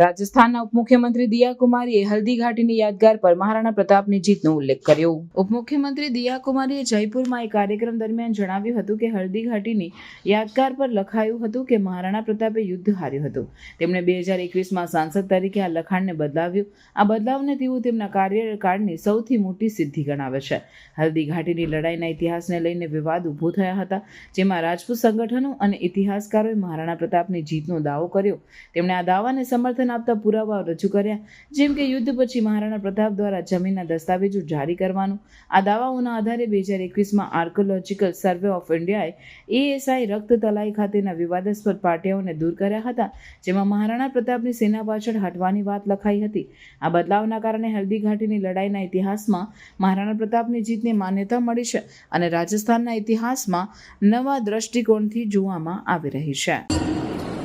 રાજસ્થાનના ઉપમુખ્યમંત્રી દિયા કુમારીએ હલ્દી ઘાટીની યાદગાર પર મહારાણા પ્રતાપની જીતનો ઉલ્લેખ કર્યો. ઉપમુખ્યમંત્રી દિયા કુમારીએ જયપુરમાં એક કાર્યક્રમ દરમિયાન જણાવ્યું હતું કે હલ્દી ઘાટીની યાદગાર પર લખાયું હતું કે મહારાણા પ્રતાપે યુદ્ધ હાર્યું હતું. તેમણે બે હજાર એકવીસમાં સાંસદ તરીકે આ લખાણને બદલાવ્યું. આ બદલાવને તેઓ તેમના કાર્યકાળની સૌથી મોટી સિદ્ધિ ગણાવે છે. હલ્દી ઘાટીની લડાઈના ઇતિહાસને લઈને વિવાદ ઊભો થયા હતા, જેમાં રાજપૂત સંગઠનો અને ઇતિહાસકારોએ મહારાણા પ્રતાપની જીતનો દાવો કર્યો. તેમણે આ દાવાને સમર્થન આપતા પુરાવાઓ રજૂ કર્યા. જેમ કે યુદ્ધ પછી મહારાણા પ્રતાપ દ્વારા જમીનના દસ્તાવેજો જારી કરવાનું. આ દાવાઓના આધારે બે હજાર એકવીસમાં આર્કોલોજીકલ સર્વે ઓફ ઇન્ડિયાએ એએસઆઈ રક્ત તલાઈ ખાતેના વિવાદાસ્પદ પાટિયાઓને દૂર કર્યા હતા, જેમાં મહારાણા પ્રતાપની સેના પાછળ હટવાની વાત લખાઈ હતી. આ બદલાવના કારણે હલ્દી ઘાટીની લડાઈના ઇતિહાસમાં મહારાણા પ્રતાપની જીતને માન્યતા મળી છે અને રાજસ્થાનના ઇતિહાસમાં નવા દ્રષ્ટિકોણથી જોવામાં આવી રહી છે.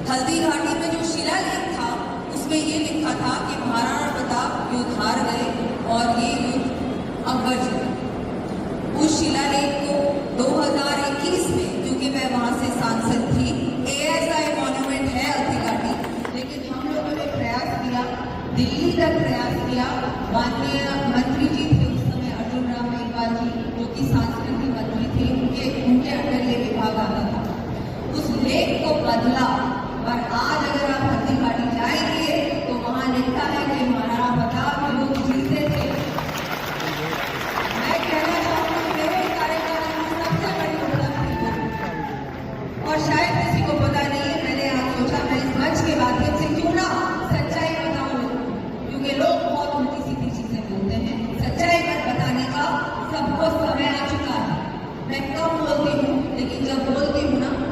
હલ્દી ઘાટી उसमें ये लिखा था कि महाराणा प्रताप युद्ध हार गए और ये युद्ध अकबर जीते उस शिलालेख को 2021 में, क्योंकि मैं वहाँ से सांसद थी एएसआई मॉन्यूमेंट है घाटी लेकिन हम लोगों ने प्रयास किया, दिल्ली तक प्रयास किया। माननीय मंत्री जी थे उस समय अर्जुन राम मेघवाल जी, जो कि सांस्कृतिक मंत्री थे, उनके उनके अंडर ये विभाग आता था। उस लेख को बदला और आज अगर ভাষায়